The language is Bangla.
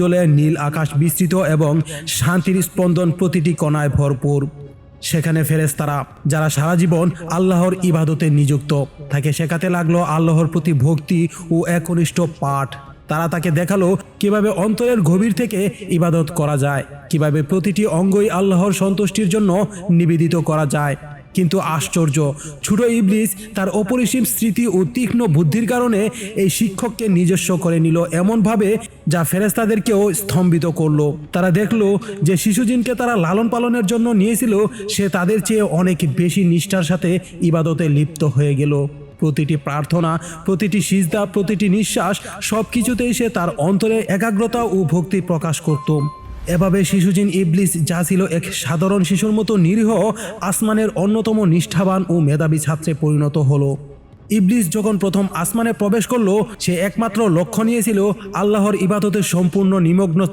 জলে নীল আকাশ বিস্তৃত এবং শান্তির স্পন্দন প্রতিটি কণায় ভরপুর। সেখানে ফেরেশতারা, যারা সারা জীবন আল্লাহর ইবাদতে নিযুক্ত, তাকে শেখাতে লাগল আল্লাহর প্রতি ভক্তি ও একনিষ্ঠ পাঠ। তারা তাকে দেখাল কীভাবে অন্তরের গভীর থেকে ইবাদত করা যায়, কীভাবে প্রতিটি অঙ্গই আল্লাহর সন্তুষ্টির জন্য নিবেদিত করা যায়। কিন্তু আশ্চর্য। ছোট ইবলিস তার অপরিসীম স্মৃতি ও তীক্ষ্ণ বুদ্ধির কারণে এই শিক্ষককে নিজস্ব করে নিল এমনভাবে যা ফেরেস্তাদেরকেও স্তম্ভিত করল। তারা দেখল যে শিশুজিনকে তারা লালন পালনের জন্য নিয়েছিল, সে তাদের চেয়ে অনেক বেশি নিষ্ঠার সাথে ইবাদতে লিপ্ত হয়ে গেল। প্রতিটি প্রার্থনা, প্রতিটি সিজদা, প্রতিটি নিঃশ্বাস সব কিছুতেই সে তার অন্তরে একাগ্রতা ও ভক্তি প্রকাশ করত। এভাবে শিশুজিন ইবলিস যা ছিল এক সাধারণ শিশুর মতো নিরীহ, আসমানের অন্যতম নিষ্ঠাবান ও মেধাবী ছাত্রে পরিণত হলো। ইবলিস যখন প্রথম আসমানে প্রবেশ করল, সে একমাত্র লক্ষ্য নিয়েছিল আল্লাহর ইবাদতে সম্পূর্ণ নিমগ্ন